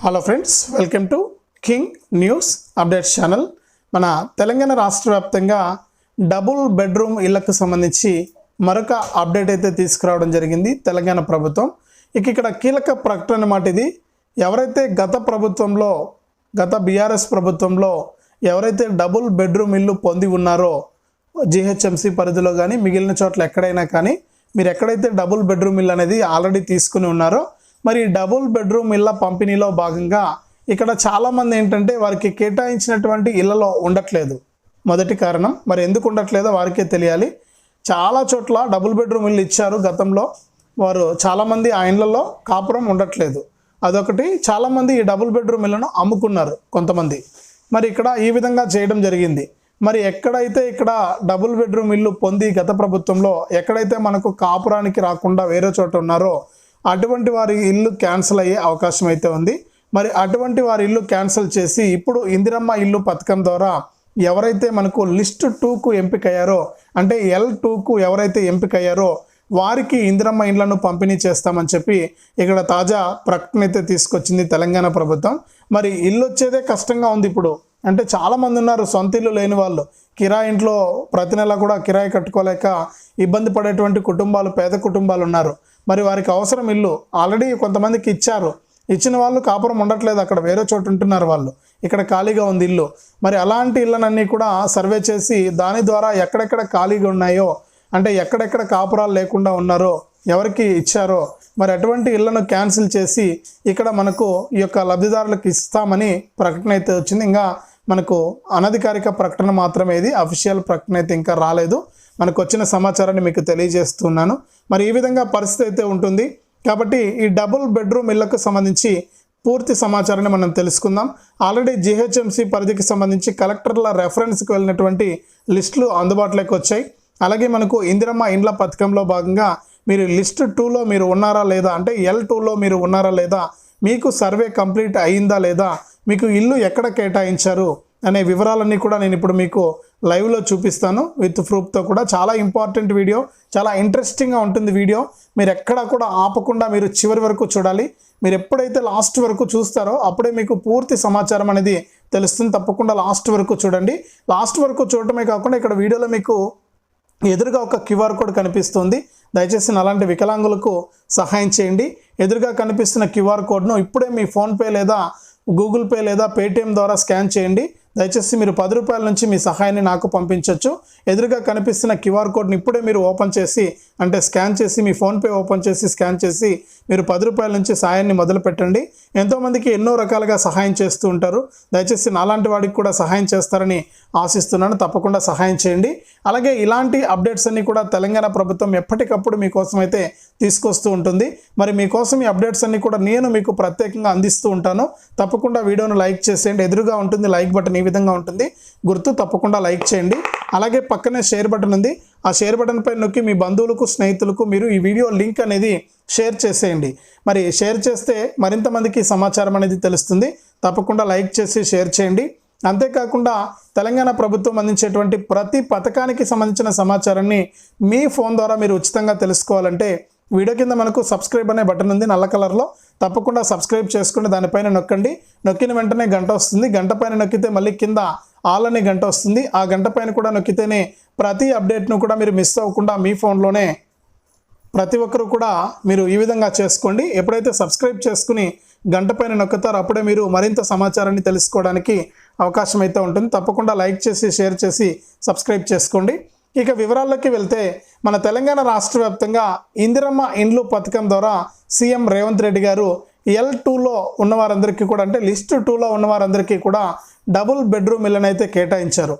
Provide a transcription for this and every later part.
Hello friends welcome to king news updates channel మన తెలంగాణ రాష్ట్ర వ్యాప్తంగా డబుల్ బెడ్రూమ్ ఇళ్ళకు సంబంధించి మరొక అప్డేట్ అయితే తీసుకురావడం జరిగింది తెలంగాణ ప్రభుత్వం. ఇక ఇక్కడ కీలక ప్రకటన అన్నమాట ఇది. ఎవరైతే గత ప్రభుత్వంలో గత బీఆర్ఎస్ ప్రభుత్వంలో ఎవరైతే డబుల్ బెడ్రూమ్ ఇల్లు పొంది ఉన్నారో జిహెచ్ఎంసి పరిధిలో కానీ మిగిలిన చోట్ల ఎక్కడైనా కానీ మీరు ఎక్కడైతే డబుల్ బెడ్రూమ్ ఇల్లు అనేది ఆల్రెడీ తీసుకుని ఉన్నారో మరి డబుల్ బెడ్రూమ్ ఇళ్ళ పంపిణీలో భాగంగా ఇక్కడ చాలామంది ఏంటంటే వారికి కేటాయించినటువంటి ఇళ్ళలో ఉండట్లేదు. మొదటి కారణం. మరి ఎందుకు ఉండట్లేదో వారికే తెలియాలి. చాలా చోట్ల డబుల్ బెడ్రూమ్ ఇల్లు ఇచ్చారు గతంలో. వారు చాలామంది ఆ ఇళ్ళలో కాపురం ఉండట్లేదు. అదొకటి. చాలామంది ఈ డబుల్ బెడ్రూమ్ ఇళ్ళను అమ్ముకున్నారు కొంతమంది. మరి ఇక్కడ ఈ విధంగా చేయడం జరిగింది. మరి ఎక్కడైతే ఇక్కడ డబుల్ బెడ్రూమ్ ఇల్లు పొంది గత ప్రభుత్వంలో ఎక్కడైతే మనకు కాపురానికి రాకుండా వేరే చోట ఉన్నారో అటువంటి వారి ఇల్లు క్యాన్సిల్ అయ్యే అవకాశం అయితే ఉంది. మరి అటువంటి వారి ఇల్లు క్యాన్సిల్ చేసి ఇప్పుడు ఇందిరమ్మ ఇల్లు పథకం ద్వారా ఎవరైతే మనకు లిస్ట్ టూకు ఎంపికయ్యారో అంటే ఎల్ టూకు ఎవరైతే ఎంపికయ్యారో వారికి ఇందిరమ్మ ఇండ్లను పంపిణీ చేస్తామని చెప్పి ఇక్కడ తాజా ప్రకటన అయితే తీసుకొచ్చింది తెలంగాణ ప్రభుత్వం. మరి ఇల్లు వచ్చేదే కష్టంగా ఉంది ఇప్పుడు. అంటే చాలామంది ఉన్నారు సొంత ఇల్లు లేని వాళ్ళు. కిరాయి ఇంట్లో ప్రతి నెల కూడా కిరాయి కట్టుకోలేక ఇబ్బంది పడేటువంటి కుటుంబాలు పేద కుటుంబాలు ఉన్నారు. మరి వారికి అవసరం ఇల్లు. ఆల్రెడీ కొంతమందికి ఇచ్చారు. ఇచ్చిన వాళ్ళు కాపురం ఉండట్లేదు. అక్కడ వేరే చోటు ఉంటున్నారు వాళ్ళు. ఇక్కడ ఖాళీగా ఉంది ఇల్లు. మరి అలాంటి ఇళ్ళనన్నీ కూడా సర్వే చేసి దాని ద్వారా ఎక్కడెక్కడ ఖాళీగా ఉన్నాయో అంటే ఎక్కడెక్కడ కాపురాలు లేకుండా ఉన్నారో ఎవరికి ఇచ్చారో మరి అటువంటి ఇళ్ళను క్యాన్సిల్ చేసి ఇక్కడ మనకు ఈ యొక్క లబ్ధిదారులకు ఇస్తామని ప్రకటన అయితే వచ్చింది. ఇంకా మనకు అనధికారిక ప్రకటన మాత్రమే ఇది. అఫీషియల్ ప్రకటన అయితే ఇంకా రాలేదు. మనకు వచ్చిన సమాచారాన్ని మీకు తెలియజేస్తున్నాను. మరి ఈ విధంగా పరిస్థితి అయితే ఉంటుంది. కాబట్టి ఈ డబుల్ బెడ్రూమ్ ఇళ్ళకు సంబంధించి పూర్తి సమాచారాన్ని మనం తెలుసుకుందాం. ఆల్రెడీ జిహెచ్ఎంసి పరిధికి సంబంధించి కలెక్టర్ల రెఫరెన్స్కి వెళ్ళినటువంటి లిస్టులు అందుబాటులోకి వచ్చాయి. అలాగే మనకు ఇందిరమ్మ ఇండ్ల పథకంలో భాగంగా మీరు లిస్ట్ టూలో మీరు ఉన్నారా లేదా అంటే ఎల్ టూలో మీరు ఉన్నారా లేదా మీకు సర్వే కంప్లీట్ అయిందా లేదా మీకు ఇల్లు ఎక్కడ కేటాయించారు అనే వివరాలన్నీ కూడా నేను ఇప్పుడు మీకు లైవ్లో చూపిస్తాను విత్ ప్రూఫ్తో కూడా. చాలా ఇంపార్టెంట్ వీడియో చాలా ఇంట్రెస్టింగ్గా ఉంటుంది వీడియో. మీరు ఎక్కడ కూడా ఆపకుండా మీరు చివరి వరకు చూడాలి. మీరు ఎప్పుడైతే లాస్ట్ వరకు చూస్తారో అప్పుడే మీకు పూర్తి సమాచారం అనేది తెలుస్తుంది. తప్పకుండా లాస్ట్ వరకు చూడండి. లాస్ట్ వరకు చూడటమే కాకుండా ఇక్కడ వీడియోలో మీకు ఎదురుగా ఒక క్యూఆర్ కోడ్ కనిపిస్తుంది. దయచేసి అలాంటి వికలాంగులకు సహాయం చేయండి. ఎదురుగా కనిపిస్తున్న క్యూఆర్ కోడ్ను ఇప్పుడే మీ ఫోన్పే లేదా గూగుల్ పే లేదా పేటిఎం ద్వారా స్కాన్ చేయండి. దయచేసి మీరు పది రూపాయల నుంచి మీ సహాయాన్ని నాకు పంపించవచ్చు ఎదురుగా కనిపిస్తున్న క్యూఆర్ కోడ్ని ఇప్పుడే మీరు ఓపెన్ చేసి అంటే స్కాన్ చేసి మీ ఫోన్పే ఓపెన్ చేసి స్కాన్ చేసి మీరు పది రూపాయల నుంచి సహాయాన్ని మొదలు పెట్టండి. ఎంతోమందికి ఎన్నో రకాలుగా సహాయం చేస్తూ ఉంటారు. దయచేసి నాలాంటి వాడికి కూడా సహాయం చేస్తారని ఆశిస్తున్నాను. తప్పకుండా సహాయం చేయండి. అలాగే ఇలాంటి అప్డేట్స్ అన్నీ కూడా తెలంగాణ ప్రభుత్వం ఎప్పటికప్పుడు మీకోసం అయితే తీసుకొస్తూ ఉంటుంది. మరి మీకోసం ఈ అప్డేట్స్ అన్నీ కూడా నేను మీకు ప్రత్యేకంగా అందిస్తూ ఉంటాను. తప్పకుండా వీడియోను లైక్ చేసేయండి. ఎదురుగా ఉంటుంది లైక్ బటన్ ఈ విధంగా ఉంటుంది గుర్తు తప్పకుండా లైక్ చేయండి. అలాగే పక్కనే షేర్ బటన్ ఉంది. ఆ షేర్ బటన్ పై నొక్కి మీ బంధువులకు స్నేహితులకు మీరు ఈ వీడియో లింక్ అనేది షేర్ చేసేయండి. మరి షేర్ చేస్తే మరింత మందికి సమాచారం అనేది తెలుస్తుంది. తప్పకుండా లైక్ చేసి షేర్ చేయండి. అంతేకాకుండా తెలంగాణ ప్రభుత్వం అందించేటువంటి ప్రతి పథకానికి సంబంధించిన సమాచారాన్ని మీ ఫోన్ ద్వారా మీరు ఉచితంగా తెలుసుకోవాలంటే వీడియో కింద మనకు సబ్స్క్రైబ్ అనే బటన్ ఉంది నల్ల కలర్లో. తప్పకుండా సబ్స్క్రైబ్ చేసుకుని దానిపైన నొక్కండి. నొక్కిన వెంటనే గంట వస్తుంది. గంట పైన నొక్కితే మళ్ళీ కింద ఆల్ అనే గంట వస్తుంది. ఆ గంట పైన కూడా నొక్కితేనే ప్రతి అప్డేట్ను కూడా మీరు మిస్ అవ్వకుండా మీ ఫోన్లోనే ప్రతి ఒక్కరు కూడా మీరు ఈ విధంగా చేసుకోండి. ఎప్పుడైతే సబ్స్క్రైబ్ చేసుకుని గంట పైన నొక్కుతారో అప్పుడే మీరు మరింత సమాచారాన్ని తెలుసుకోవడానికి అవకాశం అయితే ఉంటుంది. తప్పకుండా లైక్ చేసి షేర్ చేసి సబ్స్క్రైబ్ చేసుకోండి. ఇక వివరాల్లోకి వెళ్తే మన తెలంగాణ రాష్ట్ర వ్యాప్తంగా ఇందిరమ్మ ఇండ్లు పథకం ద్వారా సీఎం రేవంత్ రెడ్డి గారు ఎల్ టూలో ఉన్నవారందరికీ కూడా అంటే లిస్ట్ టూలో ఉన్నవారందరికీ కూడా డబుల్ బెడ్రూమ్ ఇళ్ళని అయితే కేటాయించారు.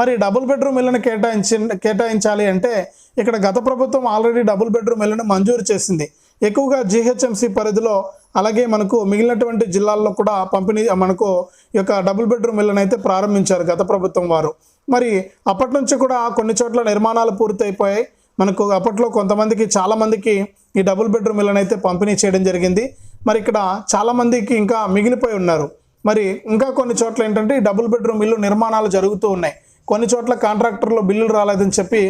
మరి డబుల్ బెడ్రూమ్ ఇళ్ళని కేటాయించి కేటాయించాలి అంటే ఇక్కడ గత ప్రభుత్వం ఆల్రెడీ డబుల్ బెడ్రూమ్ ఇళ్ళను మంజూరు చేసింది. ఎక్కువగా జిహెచ్ఎంసి పరిధిలో అలాగే మనకు మిగిలినటువంటి జిల్లాల్లో కూడా పంపిణీ మనకు ఈ యొక్క డబుల్ బెడ్రూమ్ ఇళ్ళని అయితే ప్రారంభించారు గత ప్రభుత్వం వారు. మరి అప్పటి నుంచి కూడా కొన్ని చోట్ల నిర్మాణాలు పూర్తయిపోయాయి. మనకు అప్పట్లో కొంతమందికి చాలామందికి ఈ డబుల్ బెడ్రూమ్ ఇళ్ళని అయితే పంపిణీ చేయడం జరిగింది. మరి ఇక్కడ చాలామందికి ఇంకా మిగిలిపోయి ఉన్నారు. మరి ఇంకా కొన్ని చోట్ల ఏంటంటే ఈ డబుల్ బెడ్రూమ్ ఇల్లు నిర్మాణాలు జరుగుతూ ఉన్నాయి. కొన్ని చోట్ల కాంట్రాక్టర్లు బిల్లులు రాలేదని చెప్పి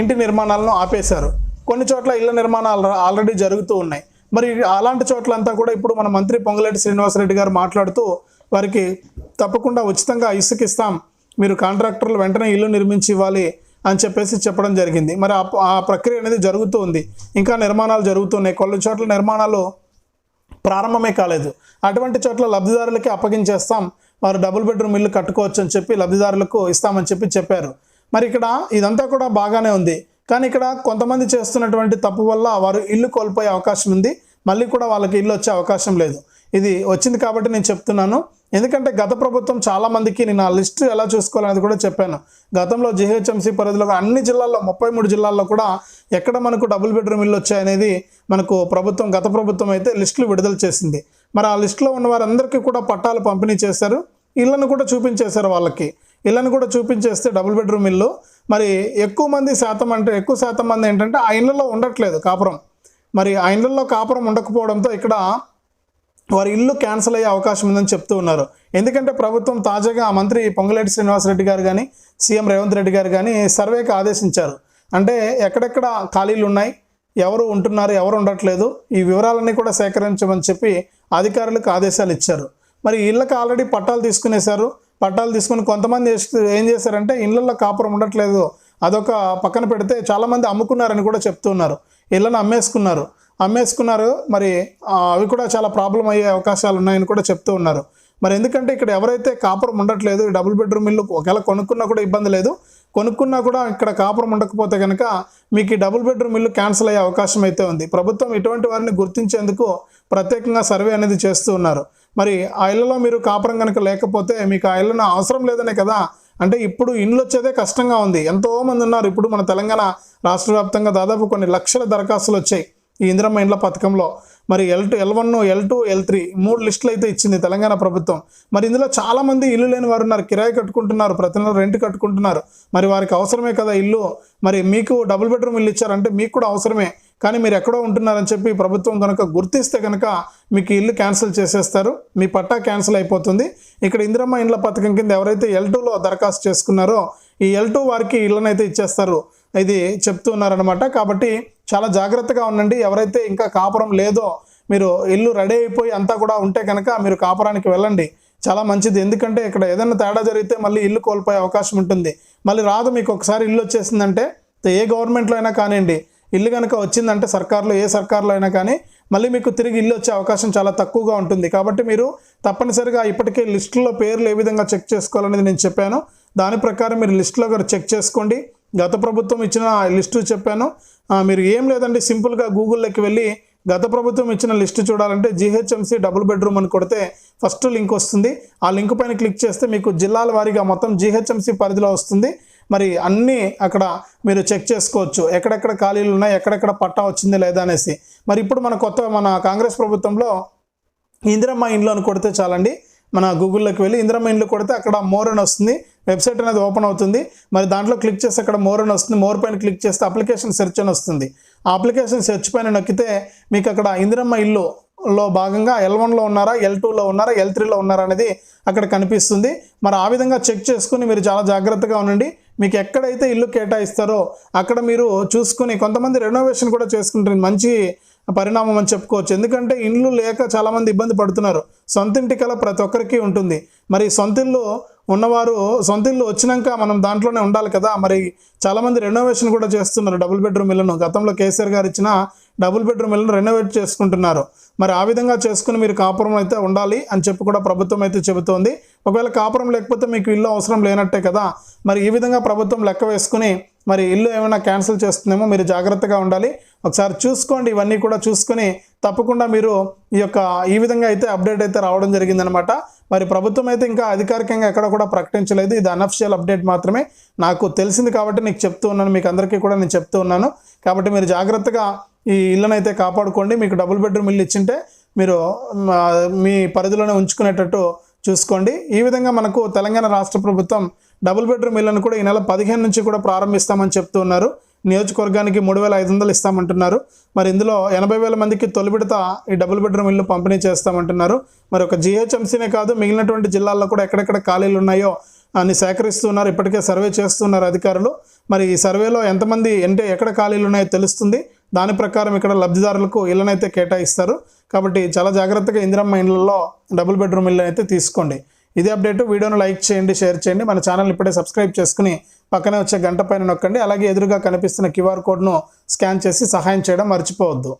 ఇంటి నిర్మాణాలను ఆపేశారు. కొన్ని చోట్ల ఇళ్ళ నిర్మాణాలు ఆల్రెడీ జరుగుతూ ఉన్నాయి. మరి అలాంటి చోట్లంతా కూడా ఇప్పుడు మన మంత్రి పొంగులేటి శ్రీనివాసరెడ్డి గారు మాట్లాడుతూ వారికి తప్పకుండా ఉచితంగా ఇసుకిస్తాం. మీరు కాంట్రాక్టర్లు వెంటనే ఇల్లు నిర్మించి ఇవ్వాలి అని చెప్పేసి చెప్పడం జరిగింది. మరి ఆ ఆ ప్రక్రియ అనేది జరుగుతూ ఉంది. ఇంకా నిర్మాణాలు జరుగుతున్నాయి. కొన్ని చోట్ల నిర్మాణాలు ప్రారంభమే కాలేదు. అటువంటి చోట్ల లబ్ధిదారులకి అప్పగించేస్తాం. వారు డబుల్ బెడ్రూమ్ ఇల్లు కట్టుకోవచ్చు అని చెప్పి లబ్ధిదారులకు ఇస్తామని చెప్పి చెప్పారు. మరి ఇక్కడ ఇదంతా కూడా బాగానే ఉంది. కానీ ఇక్కడ కొంతమంది చేస్తున్నటువంటి తప్పు వల్ల వారు ఇల్లు కోల్పోయే అవకాశం ఉంది. మళ్ళీ కూడా వాళ్ళకి ఇల్లు వచ్చే అవకాశం లేదు. ఇది వచ్చింది కాబట్టి నేను చెప్తున్నాను. ఎందుకంటే గత ప్రభుత్వం చాలా మందికి నేను ఆ లిస్టు ఎలా చూసుకోవాలనేది కూడా చెప్పాను. గతంలో జిహెచ్ఎంసీ పరిధిలో అన్ని జిల్లాల్లో ముప్పై మూడు జిల్లాల్లో కూడా ఎక్కడ మనకు డబుల్ బెడ్రూమ్ ఇల్లు వచ్చాయనేది మనకు ప్రభుత్వం గత ప్రభుత్వం అయితే లిస్టులు విడుదల చేసింది. మరి ఆ లిస్టులో ఉన్న వారందరికీ కూడా పట్టాలు పంపిణీ చేశారు. ఇళ్ళను కూడా చూపించేశారు వాళ్ళకి. ఇళ్ళను కూడా చూపించేస్తే డబుల్ బెడ్రూమ్ ఇల్లు. మరి ఎక్కువ మంది శాతం అంటే ఎక్కువ శాతం మంది ఏంటంటే ఆ ఇళ్ళలో ఉండట్లేదు కాపురం. మరి ఆ ఇళ్ళలో కాపురం ఉండకపోవడంతో ఇక్కడ వారి ఇల్లు క్యాన్సిల్ అయ్యే అవకాశం ఉందని చెప్తూ ఉన్నారు. ఎందుకంటే ప్రభుత్వం తాజాగా ఆ మంత్రి పొంగులేటి శ్రీనివాసరెడ్డి గారు కానీ సీఎం రేవంత్ రెడ్డి గారు కానీ సర్వేకి ఆదేశించారు. అంటే ఎక్కడెక్కడ ఖాళీలు ఉన్నాయి ఎవరు ఉంటున్నారు ఎవరు ఉండట్లేదు ఈ వివరాలన్నీ కూడా సేకరించమని చెప్పి అధికారులకు ఆదేశాలు ఇచ్చారు. మరి ఇళ్ళకి ఆల్రెడీ పట్టాలు తీసుకునేశారు. పట్టాలు తీసుకుని కొంతమంది ఏం చేశారంటే ఇళ్ళల్లో కాపురం ఉండట్లేదు అదొక పక్కన పెడితే చాలామంది అమ్ముకున్నారని కూడా చెప్తున్నారు. ఇళ్ళను అమ్మేసుకున్నారు. అమ్మేసుకున్నారు. మరి అవి కూడా చాలా ప్రాబ్లం అయ్యే అవకాశాలు ఉన్నాయని కూడా చెప్తూ ఉన్నారు. మరి ఎందుకంటే ఇక్కడ ఎవరైతే కాపురం ఉండట్లేదు ఈ డబుల్ బెడ్రూమ్ ఇల్లు ఒకవేళ కొనుక్కున్నా కూడా ఇబ్బంది లేదు. కొనుక్కున్నా కూడా ఇక్కడ కాపురం ఉండకపోతే కనుక మీకు ఈ డబుల్ బెడ్రూమ్ ఇల్లు క్యాన్సిల్ అయ్యే అవకాశం అయితే ఉంది. ప్రభుత్వం ఇటువంటి వారిని గుర్తించేందుకు ప్రత్యేకంగా సర్వే అనేది చేస్తూ ఉన్నారు. మరి ఆ ఇళ్ళలో మీరు కాపురం కనుక లేకపోతే మీకు ఆ ఇళ్ళను అవసరం లేదనే కదా అంటే ఇప్పుడు ఇండ్లు వచ్చేదే కష్టంగా ఉంది. ఎంతోమంది ఉన్నారు. ఇప్పుడు మన తెలంగాణ రాష్ట్ర వ్యాప్తంగా దాదాపు కొన్ని లక్షల దరఖాస్తులు వచ్చాయి ఈ ఇందిరమ్మ ఇండ్ల పథకంలో. మరి L two L one L two L three మూడు లిస్టులు అయితే ఇచ్చింది తెలంగాణ ప్రభుత్వం. మరి ఇందులో చాలా మంది ఇల్లు లేని వారు ఉన్నారు. కిరాయి కట్టుకుంటున్నారు. ప్రతి నెల రెంట్ కట్టుకుంటున్నారు. మరి వారికి అవసరమే కదా ఇల్లు? మరి మీకు డబుల్ బెడ్రూమ్ ఇల్లు ఇచ్చారంటే మీకు కూడా అవసరమే. కానీ మీరు ఎక్కడో ఉంటున్నారని చెప్పి ప్రభుత్వం కనుక గుర్తిస్తే కనుక మీకు ఇల్లు క్యాన్సిల్ చేసేస్తారు. మీ పట్టా క్యాన్సిల్ అయిపోతుంది. ఇక్కడ ఇందిరమ్మ ఇండ్ల పథకం కింద ఎవరైతే ఎల్ టూలో దరఖాస్తు చేసుకున్నారో ఈ ఎల్ టూ వారికి ఇళ్ళనైతే ఇచ్చేస్తారు. ఇది చెప్తున్నారనమాట కాబట్టి చాలా జాగ్రత్తగా ఉండండి. ఎవరైతే ఇంకా కాపురం లేదో మీరు ఇల్లు రెడీ అయిపోయి అంతా కూడా ఉంటే కనుక మీరు కాపురానికి వెళ్ళండి. చాలా మంచిది. ఎందుకంటే ఇక్కడ ఏదైనా తేడా జరిగితే మళ్ళీ ఇల్లు కోల్పోయే అవకాశం ఉంటుంది. మళ్ళీ రాదు మీకు ఒకసారి ఇల్లు వచ్చేసిందంటే. ఏ గవర్నమెంట్లో అయినా కానివ్వండి ఇల్లు కనుక వచ్చిందంటే సర్కార్లో ఏ సర్కార్లో అయినా కానీ మళ్ళీ మీకు తిరిగి ఇల్లు వచ్చే అవకాశం చాలా తక్కువగా ఉంటుంది. కాబట్టి మీరు తప్పనిసరిగా ఇప్పటికే లిస్టులో పేర్లు ఏ విధంగా చెక్ చేసుకోవాలనేది నేను చెప్పాను. దాని ప్రకారం మీరు లిస్టులో కూడా చెక్ చేసుకోండి. గత ప్రభుత్వం ఇచ్చిన లిస్టు చెప్పాను. మీరు ఏం లేదండి సింపుల్గా గూగుల్లోకి వెళ్ళి గత ప్రభుత్వం ఇచ్చిన లిస్టు చూడాలంటే జీహెచ్ఎంసీ డబుల్ బెడ్రూమ్ అని కొడితే ఫస్ట్ లింక్ వస్తుంది. ఆ లింక్ పైన క్లిక్ చేస్తే మీకు జిల్లాల వారీగా మొత్తం జీహెచ్ఎంసీ పరిధిలో వస్తుంది. మరి అన్నీ అక్కడ మీరు చెక్ చేసుకోవచ్చు. ఎక్కడెక్కడ ఖాళీలు ఉన్నాయి ఎక్కడెక్కడ పట్టా వచ్చింది లేదా అనేసి. మరి ఇప్పుడు మన కొత్త మన కాంగ్రెస్ ప్రభుత్వంలో ఇందిరమ్మ ఇండ్లు అని కొడితే చాలండి. మన గూగుల్లోకి వెళ్ళి ఇందిరమ్మ ఇండ్లు కొడితే అక్కడ మోర్ అని వస్తుంది. వెబ్సైట్ అనేది ఓపెన్ అవుతుంది. మరి దాంట్లో క్లిక్ చేస్తే అక్కడ మోర్ అని వస్తుంది. మోర్ పైన క్లిక్ చేస్తే అప్లికేషన్ సెర్చ్ అని వస్తుంది. ఆ అప్లికేషన్ సెర్చ్ పైన నొక్కితే మీకు అక్కడ ఇందిరమ్మ ఇల్లు లో భాగంగా ఎల్ వన్లో ఉన్నారా ఎల్ టూలో ఉన్నారా ఎల్ త్రీలో ఉన్నారా అనేది అక్కడ కనిపిస్తుంది. మరి ఆ విధంగా చెక్ చేసుకుని మీరు చాలా జాగ్రత్తగా ఉండండి. మీకు ఎక్కడైతే ఇల్లు కేటాయిస్తారో అక్కడ మీరు చూసుకుని కొంతమంది రెనోవేషన్ కూడా చేసుకుంటారు. మంచి పరిణామం అని చెప్పుకోవచ్చు. ఎందుకంటే ఇండ్లు లేక చాలామంది ఇబ్బంది పడుతున్నారు. సొంత ఇంటి కల ప్రతి ఒక్కరికి ఉంటుంది. మరి సొంత ఇల్లు ఉన్నవారు సొంత ఇల్లు వచ్చినాక మనం దాంట్లోనే ఉండాలి కదా. మరి చాలామంది రెనోవేషన్ కూడా చేస్తున్నారు డబుల్ బెడ్రూమ్ ఇల్లును. గతంలో కేసీఆర్ గారు ఇచ్చిన డబుల్ బెడ్రూమ్ ఇల్లును రెనోవేట్ చేసుకుంటున్నారు. మరి ఆ విధంగా చేసుకుని మీరు కాపురం అయితే ఉండాలి అని చెప్పి కూడా ప్రభుత్వం అయితే చెబుతోంది. ఒకవేళ కాపురం లేకపోతే మీకు ఇల్లు అవసరం లేనట్టే కదా. మరి ఈ విధంగా ప్రభుత్వం లెక్క వేసుకుని మరి ఇల్లు ఏమైనా క్యాన్సిల్ చేస్తుందేమో మీరు జాగ్రత్తగా ఉండాలి. ఒకసారి చూసుకోండి ఇవన్నీ కూడా చూసుకొని తప్పకుండా మీరు ఈ యొక్క ఈ విధంగా అయితే అప్డేట్ అయితే రావడం జరిగిందనమాట మరి ప్రభుత్వం అయితే ఇంకా అధికారికంగా ఎక్కడ కూడా ప్రకటించలేదు. ఇది అనఫిషియల్ అప్డేట్ మాత్రమే. నాకు తెలిసింది కాబట్టి నీకు చెప్తూ ఉన్నాను. మీకు అందరికీ కూడా నేను చెప్తూ ఉన్నాను. కాబట్టి మీరు జాగ్రత్తగా ఈ ఇళ్ళను అయితే కాపాడుకోండి. మీకు డబుల్ బెడ్రూమ్ ఇల్లు ఇచ్చింటే మీరు మీ పరిధిలోనే ఉంచుకునేటట్టు చూసుకోండి. ఈ విధంగా మనకు తెలంగాణ రాష్ట్ర ప్రభుత్వం డబుల్ బెడ్రూమ్ ఇళ్ళను కూడా ఈ నెల పదిహేను నుంచి కూడా ప్రారంభిస్తామని చెప్తూ ఉన్నారు. నియోజకవర్గానికి మూడు వేల ఐదు వందలు ఇస్తామంటున్నారు. మరి ఇందులో ఎనభై వేల మందికి తొలి విడత ఈ డబుల్ బెడ్రూమ్ ఇల్లు పంపిణీ చేస్తామంటున్నారు. మరి ఒక జిహెచ్ఎంసీనే కాదు మిగిలినటువంటి జిల్లాల్లో కూడా ఎక్కడెక్కడ ఖాళీలు ఉన్నాయో అని సేకరిస్తున్నారు. ఇప్పటికే సర్వే చేస్తున్నారు అధికారులు. మరి ఈ సర్వేలో ఎంతమంది అంటే ఎక్కడ ఖాళీలు ఉన్నాయో తెలుస్తుంది. దాని ప్రకారం ఇక్కడ లబ్ధిదారులకు ఇళ్ళనైతే కేటాయిస్తారు. కాబట్టి చాలా జాగ్రత్తగా ఇందిరమ్మ ఇళ్ళలో డబుల్ బెడ్రూమ్ ఇల్లు అయితే తీసుకోండి. ఇదే అప్డేట్. వీడియోను లైక్ చేయండి షేర్ చేయండి. మన ఛానల్ ఇప్పుడే సబ్స్క్రైబ్ చేసుకుని పక్కనే వచ్చే గంట పైన నొక్కండి. అలాగే ఎదురుగా కనిపిస్తున్న క్యూఆర్ కోడ్ను స్కాన్ చేసి సహాయం చేయడం మర్చిపోవద్దు.